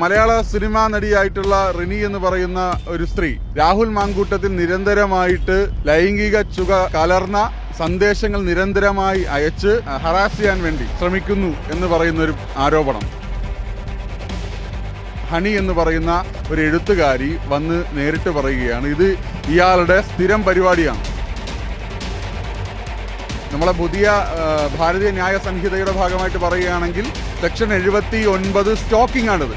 മലയാള cinema നടിയായിട്ടുള്ള Rini എന്ന് പറയുന്ന ഒരു സ്ത്രീ രാഹുൽ മാങ്കൂട്ടത്തിൽ നിരന്തരമായിട്ട് ലൈംഗിക ചുക കലർന്ന സന്ദേശങ്ങൾ നിരന്തരമായി അയച്ച് ഹറാസ് ചെയ്യാൻ വേണ്ടി ശ്രമിക്കുന്നു എന്ന് പറയുന്ന ഒരു ആരോപണം. ഹണി എന്ന് പറയുന്ന ഒരു എഴുത്തുകാരി വന്ന് നേരിട്ട് പറയുകയാണ് ഇത് ഇയാളുടെ സ്ഥിരം പരിപാടിയാണ്. നമ്മളെ പുതിയ ഭാരതീയ ന്യായ സംഹിതയുടെ ഭാഗമായിട്ട് പറയുകയാണെങ്കിൽ സെക്ഷൻ എഴുപത്തി ഒൻപത് സ്റ്റോക്കിംഗ് ആണിത്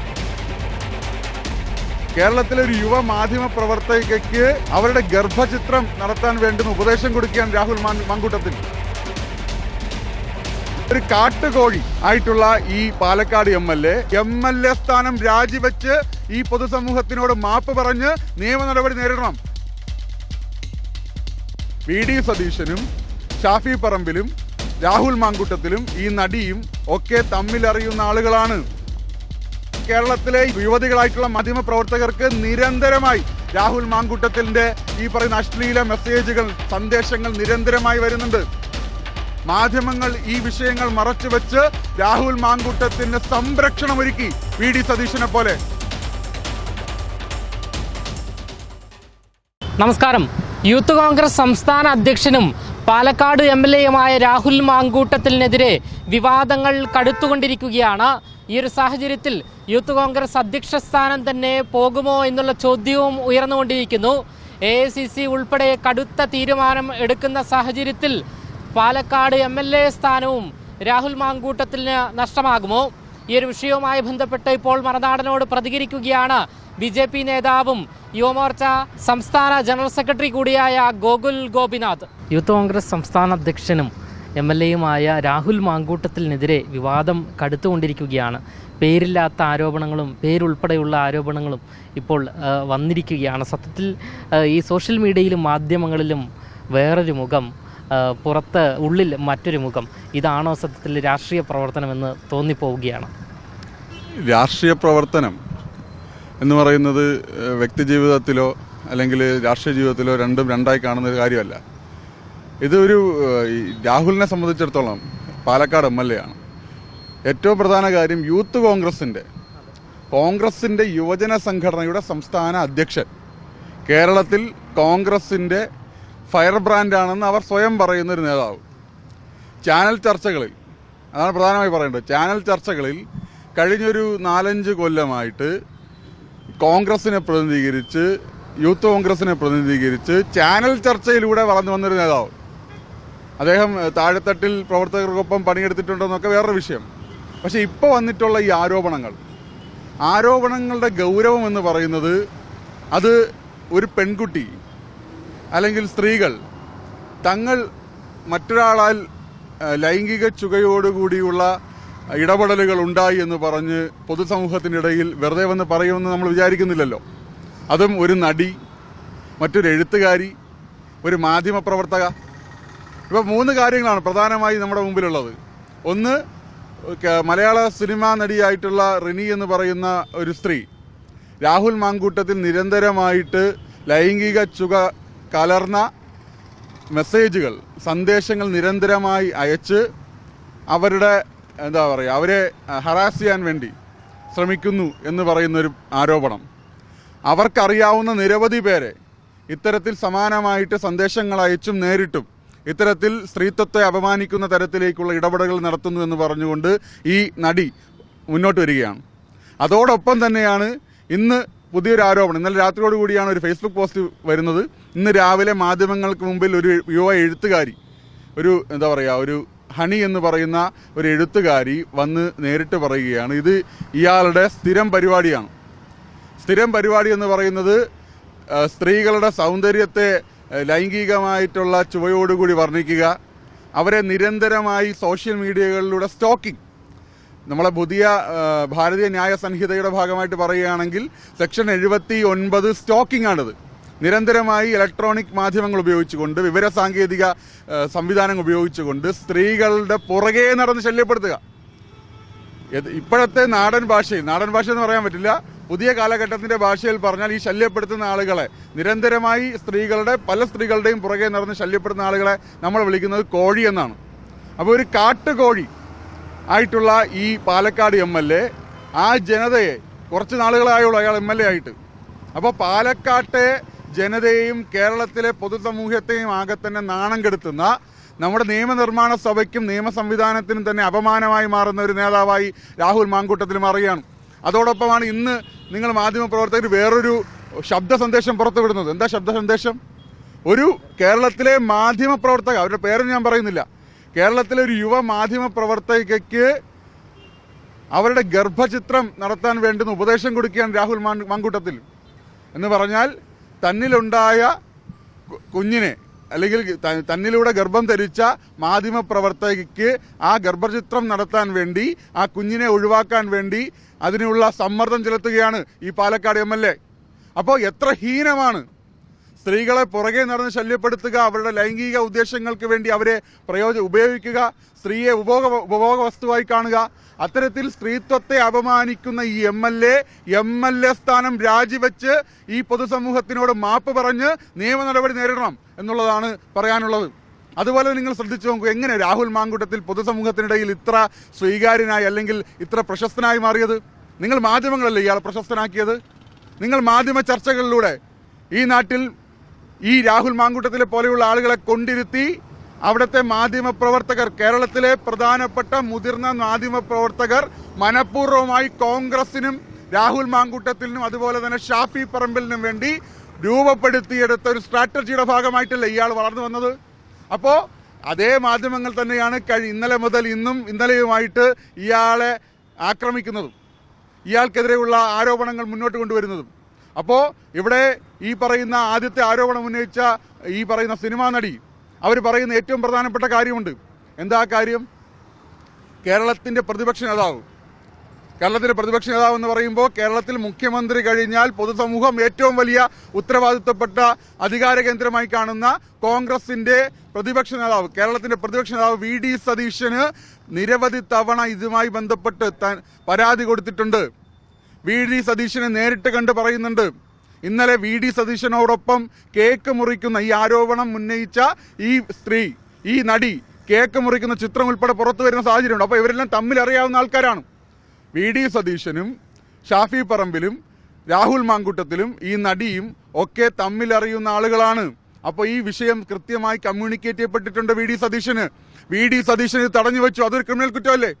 കേരളത്തിലെ ഒരു യുവ മാധ്യമ പ്രവർത്തകയ്ക്ക് അവരുടെ ഗർഭചിത്രം നടത്താൻ വേണ്ടുന്ന ഉപദേശം കൊടുക്കുകയാണ് രാഹുൽ മാങ്കൂട്ടത്തിൽ. ഒരു കാട്ടുകോഴി ആയിട്ടുള്ള ഈ Palakkad M L A M L A സ്ഥാനം രാജിവെച്ച് ഈ പൊതുസമൂഹത്തിനോട് മാപ്പ് പറഞ്ഞ് നിയമ നടപടി നേരിടണം. വി ഡി സതീശനും ഷാഫി പറമ്പിലും രാഹുൽ മാങ്കൂട്ടത്തിലും ഈ നടിയും ഒക്കെ തമ്മിലറിയുന്ന ആളുകളാണ്. കേരളത്തിലെ യുവതികളായിട്ടുള്ള മാധ്യമ പ്രവർത്തകർക്ക് നിരന്തരമായി രാഹുൽ മാങ്കുട്ടത്തിന്റെ ഈ പറയുന്ന അശ്ലീല മെസ്സേജുകൾ സന്ദേശങ്ങൾ നിരന്തരമായി വരുന്നുണ്ട്. മാധ്യമങ്ങൾ ഈ വിഷയങ്ങൾ മറച്ചുവെച്ച് രാഹുൽ മാങ്കുട്ടത്തിന് സംരക്ഷണം ഒരുക്കി വി ഡി സതീശനെ പോലെ. നമസ്കാരം. യൂത്ത് കോൺഗ്രസ് സംസ്ഥാന അധ്യക്ഷനും പാലക്കാട് എം എൽ എയുമായ രാഹുൽ മാങ്കൂട്ടത്തിനെതിരെ വിവാദങ്ങൾ കടുത്തുകൊണ്ടിരിക്കുകയാണ്. ഈ ഒരു സാഹചര്യത്തിൽ യൂത്ത് കോൺഗ്രസ് അധ്യക്ഷ സ്ഥാനം തന്നെ പോകുമോ എന്നുള്ള ചോദ്യവും ഉയർന്നുകൊണ്ടിരിക്കുന്നു. എ സി സി ഉൾപ്പെടെ കടുത്ത തീരുമാനം എടുക്കുന്ന സാഹചര്യത്തിൽ പാലക്കാട് എം എൽ എ സ്ഥാനവും രാഹുൽ മാങ്കൂട്ടത്തിന് നഷ്ടമാകുമോ? ഈ ഒരു വിഷയവുമായി ബന്ധപ്പെട്ട് ഇപ്പോൾ മറനാടനോട് പ്രതികരിക്കുകയാണ് ബി ജെ പി നേതാവും യുവമോർച്ച സംസ്ഥാന ജനറൽ സെക്രട്ടറി കൂടിയായ ഗോകുൽ ഗോപിനാഥ്. യൂത്ത് കോൺഗ്രസ് സംസ്ഥാന അധ്യക്ഷനും എം എൽ എയുമായ രാഹുൽ മാങ്കൂട്ടത്തിനെതിരെ വിവാദം കടുത്തുകൊണ്ടിരിക്കുകയാണ്. പേരില്ലാത്ത ആരോപണങ്ങളും പേരുൾപ്പെടെയുള്ള ആരോപണങ്ങളും ഇപ്പോൾ വന്നിരിക്കുകയാണ്. സത്യത്തിൽ ഈ സോഷ്യൽ മീഡിയയിലും മാധ്യമങ്ങളിലും വേറൊരു മുഖം പുറത്ത് ഉള്ളിൽ മറ്റൊരു മുഖം. ഇതാണോ സത്യത്തിൽ രാഷ്ട്രീയ പ്രവർത്തനമെന്ന് തോന്നിപ്പോവുകയാണ്? രാഷ്ട്രീയ പ്രവർത്തനം എന്ന് പറയുന്നത് വ്യക്തിജീവിതത്തിലോ അല്ലെങ്കിൽ രാഷ്ട്രീയ ജീവിതത്തിലോ രണ്ടും രണ്ടായി കാണുന്ന ഒരു കാര്യമല്ല. ഇതൊരു രാഹുലിനെ സംബന്ധിച്ചിടത്തോളം പാലക്കാട് എം എൽ എ ആണ്. ഏറ്റവും പ്രധാന കാര്യം യൂത്ത് കോൺഗ്രസിന്റെ കോൺഗ്രസിന്റെ യുവജന സംഘടനയുടെ സംസ്ഥാന അധ്യക്ഷൻ. കേരളത്തിൽ കോൺഗ്രസിന്റെ ഫയർ ബ്രാൻഡാണെന്ന് അവർ സ്വയം പറയുന്നൊരു നേതാവ്. ചാനൽ ചർച്ചകളിൽ അതാണ് പ്രധാനമായി പറയേണ്ടത് ചാനൽ ചർച്ചകളിൽ കഴിഞ്ഞൊരു നാലഞ്ച് കൊല്ലമായിട്ട് കോൺഗ്രസിനെ പ്രതിനിധീകരിച്ച് യൂത്ത് കോൺഗ്രസിനെ പ്രതിനിധീകരിച്ച് ചാനൽ ചർച്ചയിലൂടെ വളർന്നു വന്നൊരു നേതാവ്. അദ്ദേഹം താഴെത്തട്ടിൽ പ്രവർത്തകർക്കൊപ്പം പണിയെടുത്തിട്ടുണ്ടെന്നൊക്കെ വേറൊരു വിഷയം. പക്ഷേ ഇപ്പോൾ വന്നിട്ടുള്ള ഈ ആരോപണങ്ങൾ ആരോപണങ്ങളുടെ ഗൗരവം എന്ന് പറയുന്നത് അത് ഒരു പെൺകുട്ടി അല്ലെങ്കിൽ സ്ത്രീകൾ തങ്ങൾ മറ്റൊരാളാൽ ലൈംഗിക ചുകയോടുകൂടിയുള്ള ഇടപെടലുകൾ ഉണ്ടായി എന്ന് പറഞ്ഞ് പൊതുസമൂഹത്തിനിടയിൽ വെറുതെ വന്ന് പറയുമെന്ന് നമ്മൾ വിചാരിക്കുന്നില്ലല്ലോ. അതും ഒരു നടി മറ്റൊരു എഴുത്തുകാരി ഒരു മാധ്യമ പ്രവർത്തക ഇപ്പം മൂന്ന് കാര്യങ്ങളാണ് പ്രധാനമായി നമ്മുടെ മുമ്പിലുള്ളത്. ഒന്ന് മലയാള സിനിമാ നടിയായിട്ടുള്ള റിനി എന്ന് പറയുന്ന ഒരു സ്ത്രീ. രാഹുൽ മാങ്കൂട്ടത്തിൽ നിരന്തരമായിട്ട് ലൈംഗിക ചുക കലർന്ന മെസ്സേജുകൾ സന്ദേശങ്ങൾ നിരന്തരമായി അയച്ച് അവരുടെ എന്താ പറയുക അവരെ ഹറാസ് ചെയ്യാൻ വേണ്ടി ശ്രമിക്കുന്നു എന്ന് പറയുന്നൊരു ആരോപണം. അവർക്കറിയാവുന്ന നിരവധി പേരെ ഇത്തരത്തിൽ സമാനമായിട്ട് സന്ദേശങ്ങൾ അയച്ചും നേരിട്ടും ഇത്തരത്തിൽ സ്ത്രീത്വത്തെ അപമാനിക്കുന്ന തരത്തിലേക്കുള്ള ഇടപെടലുകൾ നടത്തുന്നു എന്ന് പറഞ്ഞുകൊണ്ട് ഈ നടി മുന്നോട്ട് വരികയാണ്. അതോടൊപ്പം തന്നെയാണ് ഇന്ന് പുതിയൊരു ആരോപണം. ഇന്നലെ രാത്രിയോട് കൂടിയാണ് ഒരു ഫേസ്ബുക്ക് പോസ്റ്റ് വരുന്നത്. ഇന്ന് രാവിലെ മാധ്യമങ്ങൾക്ക് മുമ്പിൽ ഒരു യുവ എഴുത്തുകാരി ഒരു എന്താ പറയുക ഒരു ഹണി എന്ന് പറയുന്ന ഒരു എഴുത്തുകാരി വന്ന് നേരിട്ട് പറയുകയാണ്. ഇത് ഇയാളുടെ സ്ഥിരം പരിപാടിയാണ്. സ്ഥിരം പരിപാടി എന്ന് പറയുന്നത് സ്ത്രീകളുടെ സൗന്ദര്യത്തെ ലൈംഗികമായിട്ടുള്ള ചുവയോടുകൂടി വർണിക്കുക. അവരെ നിരന്തരമായി സോഷ്യൽ മീഡിയകളിലൂടെ സ്റ്റോക്കിംഗ് നമ്മളെ പുതിയ ഭാരതീയ ന്യായ സംഹിതയുടെ ഭാഗമായിട്ട് പറയുകയാണെങ്കിൽ സെക്ഷൻ എഴുപത്തി ഒൻപത് സ്റ്റോക്കിംഗ് ആണിത്. നിരന്തരമായി ഇലക്ട്രോണിക് മാധ്യമങ്ങൾ ഉപയോഗിച്ചുകൊണ്ട് വിവര സാങ്കേതിക സംവിധാനം ഉപയോഗിച്ചുകൊണ്ട് സ്ത്രീകളുടെ പുറകെ നടന്ന് ശല്യപ്പെടുത്തുക. ഇപ്പോഴത്തെ നാടൻ ഭാഷയിൽ നാടൻ ഭാഷ എന്ന് പറയാൻ പറ്റില്ല പുതിയ കാലഘട്ടത്തിന്റെ ഭാഷയിൽ പറഞ്ഞാൽ ഈ ശല്യപ്പെടുത്തുന്ന ആളുകളെ നിരന്തരമായി സ്ത്രീകളുടെ പല സ്ത്രീകളുടെയും പുറകെ നടന്ന് ശല്യപ്പെടുത്തുന്ന ആളുകളെ നമ്മൾ വിളിക്കുന്നത് കോഴി എന്നാണ്. അപ്പോൾ ഒരു കാട്ടുകോഴി ആയിട്ടുള്ള ഈ പാലക്കാട് എം എൽ എ ആ ജനതയെ കുറച്ച് നാളുകളായുള്ളൂ അയാൾ എം എൽ എ ആയിട്ട്. അപ്പോൾ പാലക്കാട്ടെ ജനതയെയും കേരളത്തിലെ പൊതുസമൂഹത്തെയും ആകെ തന്നെ നാണം കെടുത്തുന്ന നമ്മുടെ നിയമനിർമ്മാണ സഭയ്ക്കും നിയമ സംവിധാനത്തിനും തന്നെ അപമാനമായി മാറുന്ന ഒരു നേതാവായി രാഹുൽ മാങ്കൂട്ടത്തിൽ മാറുകയാണ്. അതോടൊപ്പമാണ് ഇന്ന് നിങ്ങൾ മാധ്യമപ്രവർത്തകർ വേറൊരു ശബ്ദ സന്ദേശം പുറത്തുവിടുന്നത്. എന്താ ശബ്ദ സന്ദേശം? ഒരു കേരളത്തിലെ മാധ്യമ പ്രവർത്തക അവരുടെ പേരൊന്നും ഞാൻ പറയുന്നില്ല. കേരളത്തിലെ ഒരു യുവ മാധ്യമ പ്രവർത്തകയ്ക്ക് അവരുടെ ഗർഭചിത്രം നടത്താൻ വേണ്ടുന്ന ഉപദേശം കൊടുക്കുകയാണ് രാഹുൽ മാൻ- മാങ്കൂട്ടത്തിൽ. എന്ന് പറഞ്ഞാൽ തന്നിലുണ്ടായ കുഞ്ഞിനെ അല്ലെങ്കിൽ തന്നിലൂടെ ഗർഭം ധരിച്ച മാധ്യമ പ്രവർത്തകയ്ക്ക് ആ ഗർഭചിത്രം നടത്താൻ വേണ്ടി ആ കുഞ്ഞിനെ ഒഴിവാക്കാൻ വേണ്ടി അതിനുള്ള സമ്മർദ്ദം ചെലുത്തുകയാണ് ഈ പാലക്കാട് എ അപ്പോൾ എത്ര ഹീനമാണ് സ്ത്രീകളെ പുറകെ നടന്ന് ശല്യപ്പെടുത്തുക അവരുടെ ലൈംഗിക ഉദ്ദേശങ്ങൾക്ക് വേണ്ടി അവരെ പ്രയോജ ഉപയോഗിക്കുക സ്ത്രീയെ ഉപഭോഗ ഉപഭോഗ വസ്തുവായി കാണുക. അത്തരത്തിൽ സ്ത്രീത്വത്തെ അപമാനിക്കുന്ന ഈ M L A M L A സ്ഥാനം രാജിവെച്ച് ഈ പൊതുസമൂഹത്തിനോട് മാപ്പ് പറഞ്ഞ് നിയമ നടപടി നേരിടണം എന്നുള്ളതാണ് പറയാനുള്ളത്. അതുപോലെ നിങ്ങൾ ശ്രദ്ധിച്ചു നോക്കൂ എങ്ങനെ രാഹുൽ മാങ്കുട്ടത്തിൽ പൊതുസമൂഹത്തിനിടയിൽ ഇത്ര സ്വീകാര്യനായി അല്ലെങ്കിൽ ഇത്ര പ്രശസ്തനായി മാറിയത്? നിങ്ങൾ മാധ്യമങ്ങളല്ലേ ഇയാൾ പ്രശസ്തനാക്കിയത്? നിങ്ങൾ മാധ്യമ ചർച്ചകളിലൂടെ ഈ നാട്ടിൽ ഈ രാഹുൽ മാങ്കൂട്ടത്തിലെ പോലെയുള്ള ആളുകളെ കൊണ്ടിരുത്തി അവിടുത്തെ മാധ്യമ പ്രവർത്തകർ കേരളത്തിലെ പ്രധാനപ്പെട്ട മുതിർന്ന മാധ്യമ പ്രവർത്തകർ മനഃപൂർവമായി കോൺഗ്രസിനും രാഹുൽ മാങ്കൂട്ടത്തിനും അതുപോലെ തന്നെ ഷാഫി പറമ്പലിനും വേണ്ടി രൂപപ്പെടുത്തിയെടുത്ത ഒരു സ്ട്രാറ്റജിയുടെ ഭാഗമായിട്ടല്ലേ ഇയാൾ വളർന്നു വന്നത്? അപ്പോൾ അതേ മാധ്യമങ്ങൾ തന്നെയാണ് കഴി ഇന്നലെ മുതൽ ഇന്നും ഇന്നലെയുമായിട്ട് ഇയാളെ ആക്രമിക്കുന്നതും. ഇയാൾക്കെതിരെയുള്ള ആരോപണങ്ങൾ മുന്നോട്ട് കൊണ്ടുവരുന്നതും. അപ്പോൾ ഇവിടെ ഈ പറയുന്ന ആദ്യത്തെ ആരോപണം ഉന്നയിച്ച ഈ പറയുന്ന സിനിമാ നടി അവർ പറയുന്ന ഏറ്റവും പ്രധാനപ്പെട്ട കാര്യമുണ്ട്. എന്താ കാര്യം? കേരളത്തിന്റെ പ്രതിപക്ഷ നേതാവ്. കേരളത്തിലെ പ്രതിപക്ഷ നേതാവ് എന്ന് പറയുമ്പോൾ കേരളത്തിൽ മുഖ്യമന്ത്രി കഴിഞ്ഞാൽ പൊതുസമൂഹം ഏറ്റവും വലിയ ഉത്തരവാദിത്തപ്പെട്ട അധികാര കേന്ദ്രമായി കാണുന്ന കോൺഗ്രസിന്റെ പ്രതിപക്ഷ നേതാവ് കേരളത്തിന്റെ പ്രതിപക്ഷ നേതാവ് വി ഡി സതീശന് നിരവധി തവണ ഇതുമായി ബന്ധപ്പെട്ട് പരാതി കൊടുത്തിട്ടുണ്ട്. വി ഡി സതീശനെ നേരിട്ട് കണ്ട് പറയുന്നുണ്ട്. ഇന്നലെ വി ഡി സതീശനോടൊപ്പം കേക്ക് മുറിക്കുന്ന ഈ ആരോപണം ഉന്നയിച്ച ഈ സ്ത്രീ ഈ നടി കേക്ക് മുറിക്കുന്ന ചിത്രം ഉൾപ്പെടെ പുറത്തു വരുന്ന സാഹചര്യമുണ്ട്. അപ്പോൾ ഇവരെല്ലാം തമ്മിൽ അറിയാവുന്ന ആൾക്കാരാണ്. വി ഡി സതീശനും ഷാഫി പറമ്പിലും രാഹുൽ മാങ്കുട്ടത്തിലും ഈ നടിയും ഒക്കെ തമ്മിൽ അറിയുന്ന ആളുകളാണ്. അപ്പോൾ ഈ വിഷയം കൃത്യമായി കമ്മ്യൂണിക്കേറ്റ് ചെയ്യപ്പെട്ടിട്ടുണ്ട് വി ഡി സതീശന്. വി ഡി സതീശന് തടഞ്ഞു വെച്ചു. അതൊരു ക്രിമിനൽ കുറ്റമല്ലേ?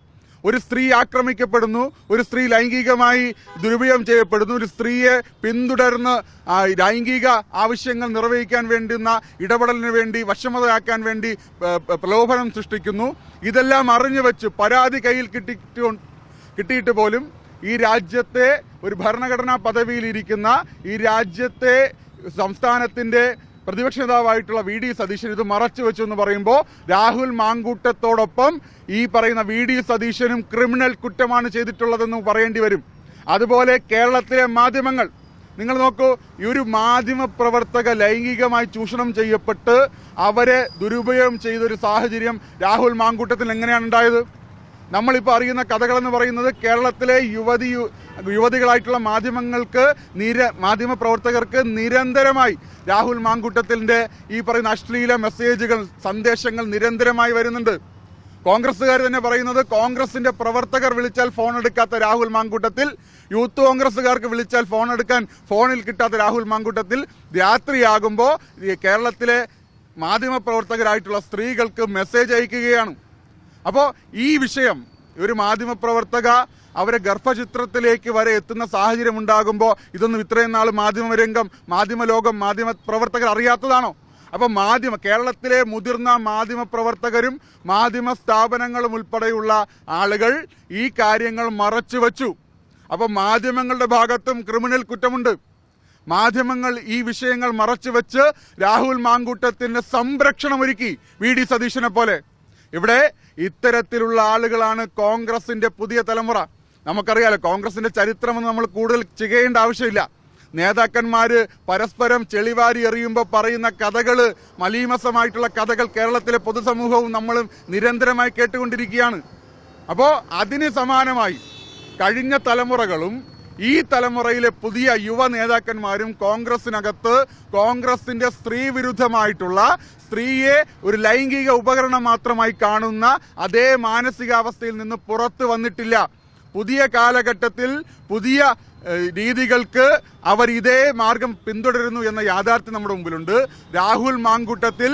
ഒരു സ്ത്രീ ആക്രമിക്കപ്പെടുന്നു ഒരു സ്ത്രീ ലൈംഗികമായി ദുരുപയോഗം ചെയ്യപ്പെടുന്നു ഒരു സ്ത്രീയെ പിന്തുടർന്ന് ലൈംഗിക ആവശ്യങ്ങൾ നിർവഹിക്കാൻ വേണ്ടുന്ന ഇടപെടലിന് വേണ്ടി വശമതയാക്കാൻ വേണ്ടി പ്രലോഭനം സൃഷ്ടിക്കുന്നു. ഇതെല്ലാം അറിഞ്ഞു വെച്ച് പരാതി കയ്യിൽ കിട്ടിയിട്ട് കിട്ടിയിട്ട് പോലും ഈ രാജ്യത്തെ ഒരു ഭരണഘടനാ പദവിയിലിരിക്കുന്ന ഈ രാജ്യത്തെ സംസ്ഥാനത്തിന്റെ പ്രതിപക്ഷ നേതാവായിട്ടുള്ള വി ഡി സതീശൻ ഇത് മറച്ചു വെച്ചു എന്ന് പറയുമ്പോൾ രാഹുൽ മാങ്കൂട്ടത്തോടൊപ്പം ഈ പറയുന്ന വി ഡി സതീശനും ക്രിമിനൽ കുറ്റമാണ് ചെയ്തിട്ടുള്ളതെന്ന് പറയേണ്ടി വരും. അതുപോലെ കേരളത്തിലെ മാധ്യമങ്ങൾ നിങ്ങൾ നോക്കൂ ഈ ഒരു മാധ്യമ പ്രവർത്തക ലൈംഗികമായി ചൂഷണം ചെയ്യപ്പെട്ട് അവരെ ദുരുപയോഗം ചെയ്തൊരു സാഹചര്യം രാഹുൽ മാങ്കൂട്ടത്തിൽ എങ്ങനെയാണ് ഉണ്ടായത്? നമ്മളിപ്പോൾ അറിയുന്ന കഥകളെന്ന് പറയുന്നത് കേരളത്തിലെ യുവതി യുവതികളായിട്ടുള്ള മാധ്യമങ്ങൾക്ക് നിര മാധ്യമ പ്രവർത്തകർക്ക് നിരന്തരമായി രാഹുൽ മാങ്കുട്ടത്തിന്റെ ഈ പറയുന്ന അശ്ലീല മെസ്സേജുകൾ സന്ദേശങ്ങൾ നിരന്തരമായി വരുന്നുണ്ട്. കോൺഗ്രസ്സുകാർ തന്നെ പറയുന്നത് കോൺഗ്രസിന്റെ പ്രവർത്തകർ വിളിച്ചാൽ ഫോൺ എടുക്കാത്ത രാഹുൽ മാങ്കൂട്ടത്തിൽ യൂത്ത് കോൺഗ്രസ്സുകാർക്ക് വിളിച്ചാൽ ഫോൺ എടുക്കാൻ ഫോണിൽ കിട്ടാത്ത രാഹുൽ മാങ്കൂട്ടത്തിൽ രാത്രിയാകുമ്പോൾ കേരളത്തിലെ മാധ്യമ പ്രവർത്തകരായിട്ടുള്ള സ്ത്രീകൾക്ക് മെസ്സേജ് അയക്കുകയാണ്. അപ്പോൾ ഈ വിഷയം ഒരു മാധ്യമ പ്രവർത്തക അവരെ ഗർഭചിത്രത്തിലേക്ക് വരെ എത്തുന്ന സാഹചര്യം ഉണ്ടാകുമ്പോൾ ഇതൊന്നും ഇത്രയും നാൾ മാധ്യമരംഗം മാധ്യമലോകം മാധ്യമ പ്രവർത്തകർ അറിയാത്തതാണോ? അപ്പൊ മാധ്യമ കേരളത്തിലെ മുതിർന്ന മാധ്യമ പ്രവർത്തകരും മാധ്യമ സ്ഥാപനങ്ങളും ഉൾപ്പെടെയുള്ള ആളുകൾ ഈ കാര്യങ്ങൾ മറച്ചു വച്ചു. അപ്പൊ മാധ്യമങ്ങളുടെ ഭാഗത്തും ക്രിമിനൽ കുറ്റമുണ്ട്. മാധ്യമങ്ങൾ ഈ വിഷയങ്ങൾ മറച്ചു വെച്ച് രാഹുൽ മാങ്കൂട്ടത്തിന്റെ സംരക്ഷണം ഒരുക്കി വി ഡി സതീശനെ പോലെ. ഇവിടെ ഇത്തരത്തിലുള്ള ആളുകളാണ് കോൺഗ്രസിന്റെ പുതിയ തലമുറ. നമുക്കറിയാലോ കോൺഗ്രസിന്റെ ചരിത്രമെന്ന് നമ്മൾ കൂടുതൽ ചെയ്യേണ്ട ആവശ്യമില്ല. നേതാക്കന്മാർ പരസ്പരം ചെളിവാരി എറിയുമ്പോൾ പറയുന്ന കഥകൾ മലീമസമായിട്ടുള്ള കഥകൾ കേരളത്തിലെ പൊതുസമൂഹവും നമ്മളും നിരന്തരമായി കേട്ടുകൊണ്ടിരിക്കുകയാണ്. അപ്പോൾ അതിന് സമാനമായി കഴിഞ്ഞ തലമുറകളും ഈ തലമുറയിലെ പുതിയ യുവ നേതാക്കന്മാരും കോൺഗ്രസിനകത്ത് കോൺഗ്രസിന്റെ സ്ത്രീ വിരുദ്ധമായിട്ടുള്ള സ്ത്രീയെ ഒരു ലൈംഗിക ഉപകരണം മാത്രമായി കാണുന്ന അതേ മാനസികാവസ്ഥയിൽ നിന്ന് പുറത്തു വന്നിട്ടില്ല. പുതിയ കാലഘട്ടത്തിൽ പുതിയ രീതികൾക്ക് അവർ ഇതേ മാർഗം പിന്തുടരുന്നു എന്ന യാഥാർത്ഥ്യം നമ്മുടെ മുമ്പിലുണ്ട്. രാഹുൽ മാങ്കൂട്ടത്തിൽ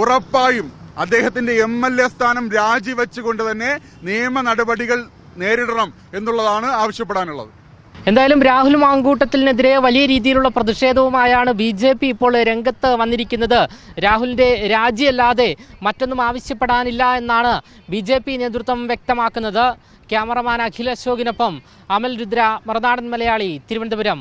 ഉറപ്പായും അദ്ദേഹത്തിന്റെ എം എൽ എ സ്ഥാനം രാജിവെച്ചുകൊണ്ട് തന്നെ നിയമ നടപടികൾ നേരിടണം എന്നുള്ളതാണ് ആവശ്യപ്പെടാനുള്ളത്. എന്തായാലും രാഹുൽ മാങ്കൂട്ടത്തിനെതിരെ വലിയ രീതിയിലുള്ള പ്രതിഷേധവുമായാണ് ബി ജെ പി ഇപ്പോൾ രംഗത്ത് വന്നിരിക്കുന്നത്. രാഹുലിന്റെ രാജിയല്ലാതെ മറ്റൊന്നും ആവശ്യപ്പെടാനില്ല എന്നാണ് ബി ജെ പി നേതൃത്വം വ്യക്തമാക്കുന്നത്. ക്യാമറമാൻ അഖിൽ അശോകിനൊപ്പം അമൽ രുദ്ര മറുനാടൻ മലയാളി തിരുവനന്തപുരം.